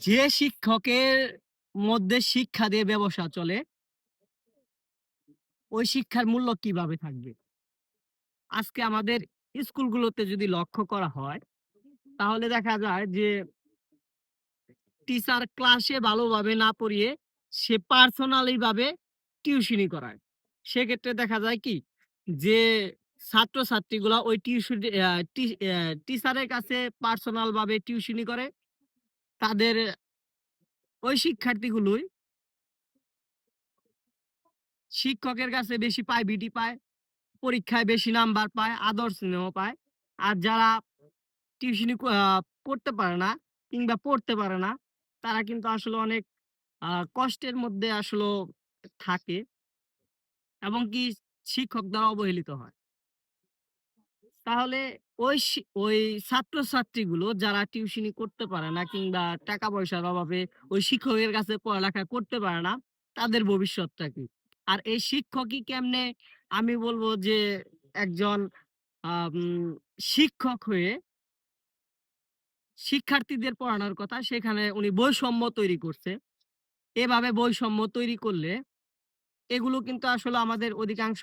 যে শিক্ষকের মধ্যে শিক্ষা দিয়ে ব্যবসা চলে ওই শিক্ষার মূল্য কীভাবে থাকবে? আজকে আমাদের স্কুলগুলোতে যদি লক্ষ্য করা হয়, তাহলে দেখা যায় যে টিচার ক্লাসে ভালোভাবে না পড়িয়ে সে পার্সোনালি ভাবে টিউশনি করায়। সেক্ষেত্রে দেখা যায় কি? যে ছাত্র ছাত্রছাত্রীগুলা ওই টিউশনি টিচারের কাছে পার্সোনাল ভাবে টিউশনি করে। তাদের ওই শিক্ষার্থীগুলোই শিক্ষকের কাছে বেশি পায় বিটি পায়, পরীক্ষায় বেশি নাম্বার পায়, আদর স্নেহ পায়। আর যারা টিউশনি পড়তে পারে না কিংবা পড়তে পারে না, তারা কিন্তু আসলে অনেক কষ্টের মধ্যে আসলে থাকে। এবং কি শিক্ষক দ্বারা অবহেলিত হয়। তাহলে ওই ওই ছাত্রছাত্রীগুলো যারা টিউশনি করতে পারে না কিংবা টাকা-পয়সার অভাবে ওই শিক্ষকের কাছে পড়ালেখা করতে পারে না, তাদের ভবিষ্যৎটা কি? আর এই শিক্ষকই কেমনে আমি বলব যে একজন শিক্ষক হয়ে শিক্ষার্থীদের পড়ানোর কথা সেখানে উনি বৈষম্য তৈরি করছে। এভাবে বৈষম্য তৈরি করলে এগুলো কিন্তু আসলে আমাদের অধিকাংশ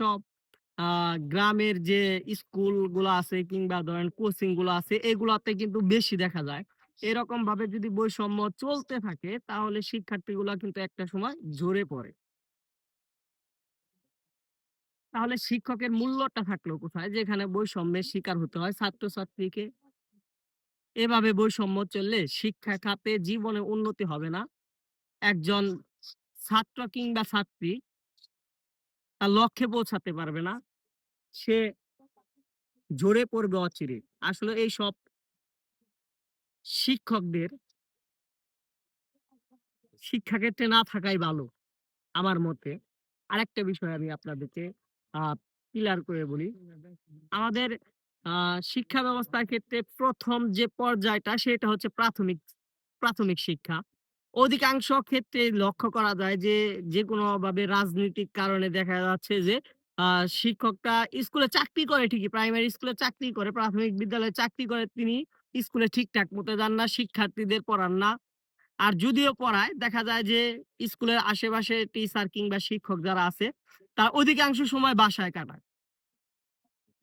গ্রামের যে স্কুলগুলো আছে কিংবা ধরেন কোচিংগুলো আছে, এগুলাতে কিন্তু বেশি দেখা যায়। এরকমভাবে যদি বৈষম্য চলতে থাকে, তাহলে শিক্ষার্থীগুলো কিন্তু একটা সময় ঝরে পড়ে। তাহলে শিক্ষকের মূল্যটা থাকল কোথায়? যেখানে বৈষম্যের শিকার হতে হয় ছাত্রছাত্রীকে। এভাবে বৈষম্য চললে শিক্ষা খাতে জীবনে উন্নতি হবে না। একজন ছাত্র কিংবা ছাত্রী তার লক্ষ্যে পৌঁছাতে পারবে না। সে ঝরে পড়বে অচিরে। আসলে এইসব শিক্ষকদের শিক্ষাক্ষেত্রে না থাকাই ভালো, আমার মতে। আরেকটা বিষয় আমি আপনাদেরকে ক্লিয়ার করে বলি। আমাদের শিক্ষা ব্যবস্থার ক্ষেত্রে প্রথম যে পর্যায়টা সেটা হচ্ছে প্রাথমিক, প্রাথমিক শিক্ষা। অধিকাংশ ক্ষেত্রে লক্ষ্য করা যায় যে, যেকোনোভাবে রাজনৈতিক কারণে দেখা যাচ্ছে যে আ শিক্ষকটা স্কুলে চাকরি করে ঠিকই, প্রাইমারি স্কুলে চাকরি করে, প্রাথমিক বিদ্যালয়ে চাকরি করে তিনি স্কুলে ঠিকঠাক মতো যান না, শিক্ষার্থীদের পড়ান না। আর যদিও পড়ায় দেখা যায় যে স্কুলের আশেপাশে টিচার কিংবা শিক্ষক যারা আছে, তারা অধিকাংশ সময় বাসায় কাটায়।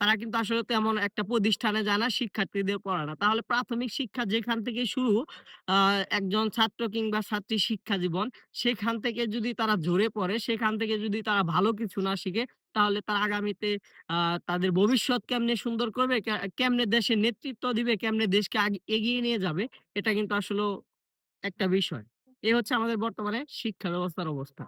তারা কিন্তু আসলে তেমন একটা প্রতিষ্ঠানে যায় না, শিক্ষার্থীদের পড়ায় না। তাহলে প্রাথমিক শিক্ষা যেখান থেকে শুরু একজন ছাত্র কিংবা ছাত্রীর শিক্ষা জীবন, সেখান থেকে যদি তারা ঝরে পড়ে, সেখান থেকে যদি তারা ভালো কিছু না শিখে, তাহলে তারা আগামীতে তাদের ভবিষ্যৎ কেমনে সুন্দর করবে, কেমনে দেশের নেতৃত্ব দিবে, কেমনে দেশকে এগিয়ে নিয়ে যাবে, এটা কিন্তু আসলে একটা বিষয়। এ হচ্ছে আমাদের বর্তমানে শিক্ষা ব্যবস্থার অবস্থা।